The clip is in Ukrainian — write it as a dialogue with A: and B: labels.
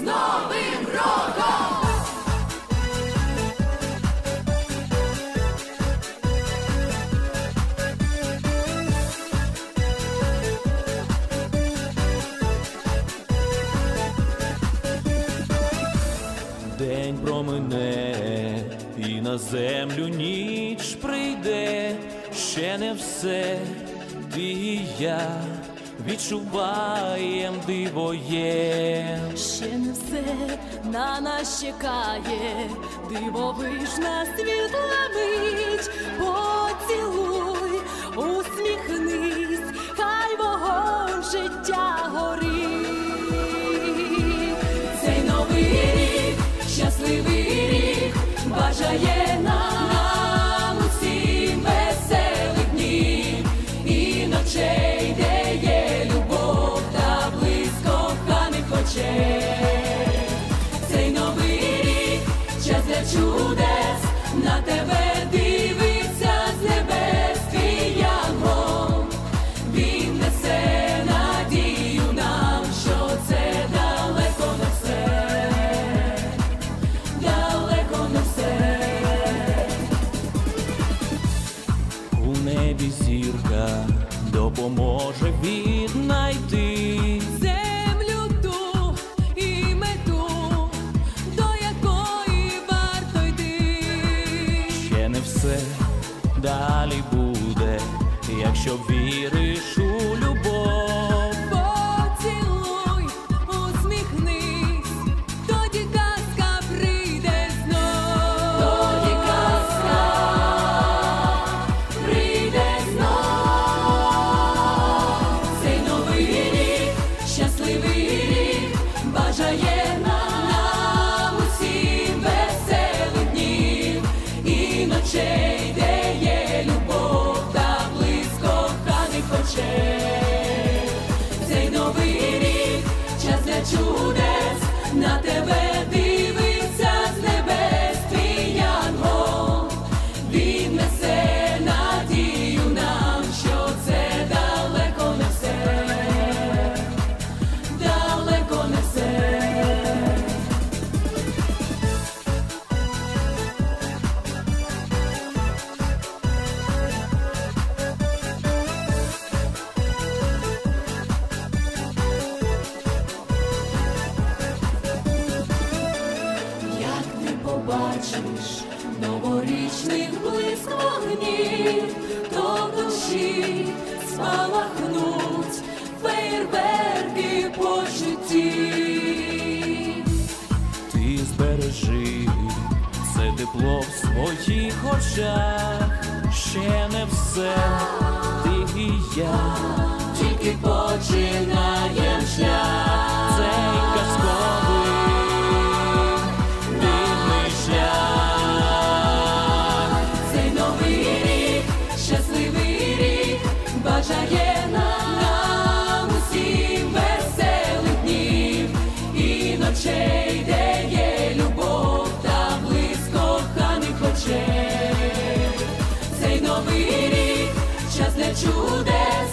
A: з Новим роком!
B: День промине, і на землю ніч прийде, ще не все, ти і я відчуваєм диво є.
C: Ще не все на нас чекає, дивовижна світла мить, поцілуй, усміхнись, хай вогонь життя горить. Цей новий рік, щасливий рік, бажає
B: допоможе віднайти.
C: Землю ту і мету, до якої варто йти.
B: Ще не все далі буде, якщо віриш
C: вогнів, то душі спалахнуть фейерверки почуттів.
B: Ти збережи це тепло в своїх очах, ще не все, ти і я,
C: Тільки починаєм бажає нам усім веселих днів і ночей, де є любов та близько коханих очей. Цей новий рік, час для чудес,